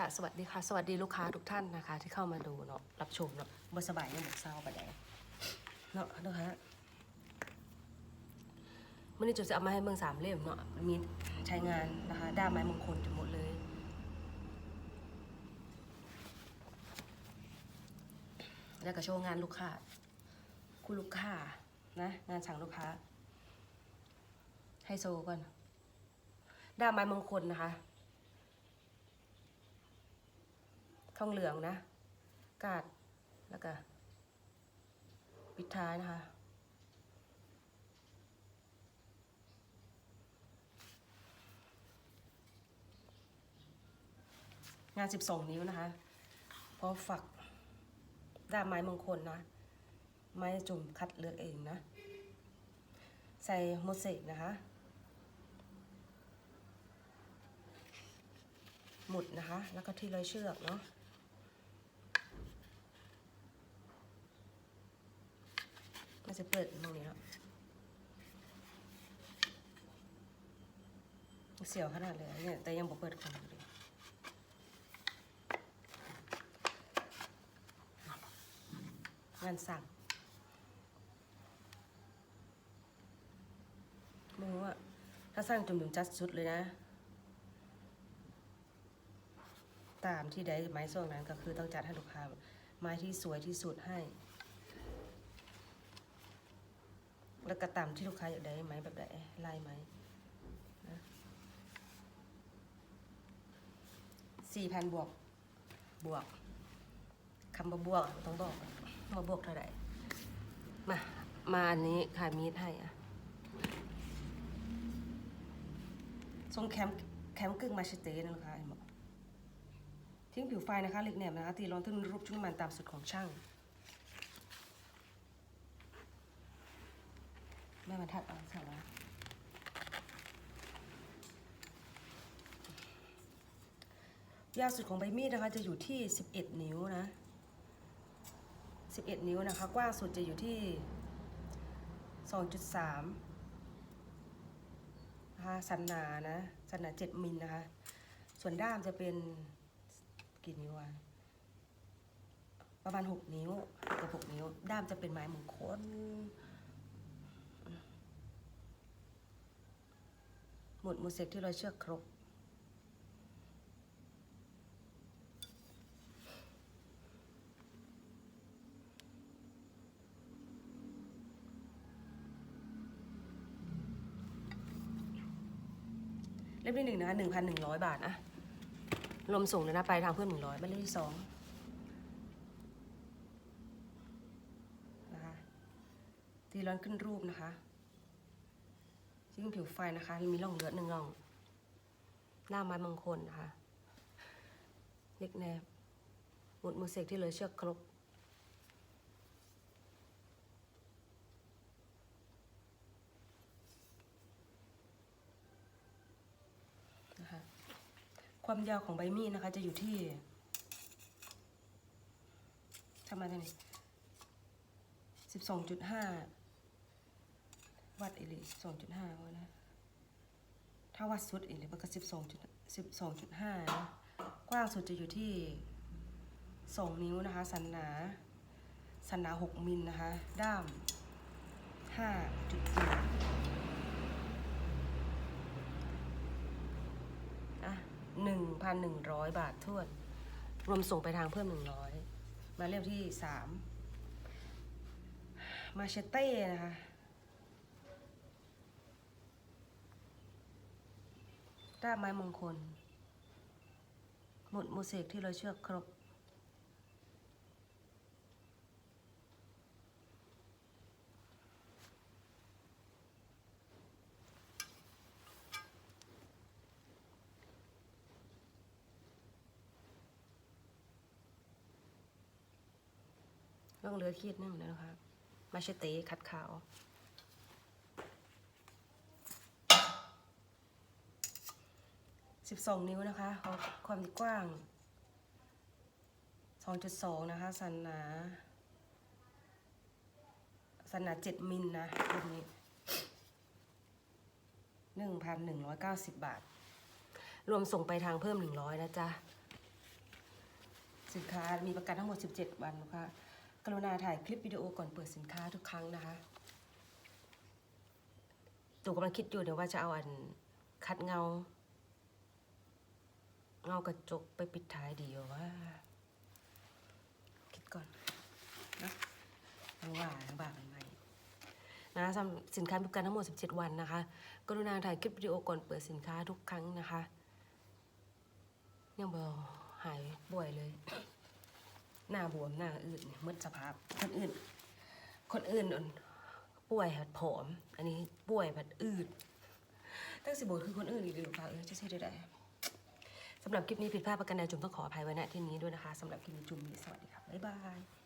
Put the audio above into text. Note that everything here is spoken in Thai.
ค่ะสวัสดีค่ะ สวัสดีลูกค้าทุกท่านนะคะ ที่เข้ามาดูเนาะรับชมเนาะบสบายยังบกเศร้าปะแดงเนาะนะคะวันนี้จุดจะเอามาให้เมืองสามเล่มเนาะมีใช้งานนะคะด้ามไม้มงคลจะหมดเลยแล้วก็โชว์งานลูกค้า คุณลูกค้านะ งานสั่งลูกค้า ให้โซก่อนด้ามไม้มงคลนะคะ ทองเหลืองนะ กาดแล้วก็ปิดท้ายนะคะ งาน12นิ้วนะคะเพราะฝักด้ามไม้มงคลนะ ไม้จุ่มคัดเลือกเองนะ ใส่โมเสกนะคะหมุดนะคะ แล้วก็ที่ร้อยเชือกเนาะ มัน จะเปิดตรงนี้แล้วเสียวขนาดเลยเนี่ยแต่ยังบอกเปิดคนอยู่เลยงานสั่งมึงว่าถ้าสร้างจนถึงจัดสุดเลยนะ ตามที่ได้ไม้ส่วนนั้นก็คือต้องจัดให้ลูกค้าไม้ที่สวยที่สุดให้ แล้วก็ตามที่ลูกค้าอยากได้ไหมแบบไหนลายไม้สี่พันบวกบวกคำว่าบวกต้องบอกมาบวกเท่าไหร่มามาอันนี้ขายมีดให้อะทรงแคมป์แคมป์กึ่งมาชเตนะลูกค้าเห็นบอกทิ้งผิวไฟนะคะหล็กแหนบนะคะตีร้อนทึ่งรูปชุดน้ำมันตามสุดของช่าง ม่บรรทัดเอาสาระยาวสุดของใบมีดนะคะ จะอยู่ที่ 11 นิ้วนะ 11 นิ้วนะคะ กว้างสุดจะอยู่ที่ 2.3นะคะสันหนานะสันหนา 7 มิลนะคะ ส่วนด้ามจะเป็นกี่นิ้วอะประมาณ 6 นิ้วกับ6นิ้ว ด้ามจะเป็นไม้มงคล หมุดมูเซกที่เราเชือกครบ เล่มที่หนึ่งนะคะหนึ่งพันหนึ่งร้อยบาทนะรวมส่งเลยนะ ไปทางเพื่อนหนึ่งร้อยบ้านเลขที่สองนะคะตีร้อนขึ้นรูปนะคะ ซึ่งผิวไฟนะคะมีร่องเลือดหนึ่งร่อง หน้าไม้มงคลนะคะเล็กแนบหมุดมือเสกที่เลยเชือกครบนะคะความยาวของใบมีดนะคะ จะอยู่ที่ทำมาเท่านี้สิบสองจุดห้า วัดอีหลีสองจุดห้าวนะ ถ้าวัดสุดอีกเลยมันก็สิบสองจุดสิบสองจุดห้านะ กว้างสุดจะอยู่ที่สองนิ้วนะคะ สันหนาสันหนาหกมิลนะคะ ด้ามห้าจุดเจ็ดอะหนึ่งพันหนึ่งร้อยบาททวน รวมส่งไปทางเพิ่มหนึ่งร้อยมาเรียบที่สามมาเชเต้นะคะ ด้าไม้มงคล หมุดมูเสกที่เราเชือกครบเรื่องเรือขีดนึงนะคะมาเชเต้คัดขาว สิบสองนิ้วนะคะเขาความกว้างสองจุดสองนะคะ สันหนาสันหนาเจ็ดมิลนะรูปนี้หนึ่งพันหนึ่งร้อยเก้าสิบบาท รวมส่งไปทางเพิ่มหนึ่งร้อยนะจ๊ะ สินค้ามีประกันทั้งหมด 17 วันนะคะกรุณาถ่ายคลิปวิดีโอก่อนเปิดสินค้าทุกครั้งนะคะตูกำลังคิดอยู่เดี๋ยวว่าจะเอาอันคัดเงา เงากระจกไปปิดท้ายดีว่า คิดก่อนนะทั้งว่าทั้งบากันใหม่นะสำสินค้ามีประกันทั้งหมด 17 วันนะคะ กรุณาถ่ายคลิปวิดีโอก่อนเปิดสินค้าทุกครั้งนะคะ ยังบ่หายป่วยเลย หน้าบวมหน้าอืดเนี่ยมืดสภาพ คนอื่น คนอื่นนป่วยแบบผอม อันนี้ป่วยแบบอืดตั้งสิบคือคนอื่นอีกหรือเปล่าเออจะใช่ได้ได สำหรับคลิปนี้ผิดพลาดประกันใดจุ่มต้องขออภัยไว้ณที่นี้ด้วยนะคะสำหรับคลิปนี้จุ่มสวัสดีค่ะบ๊ายบาย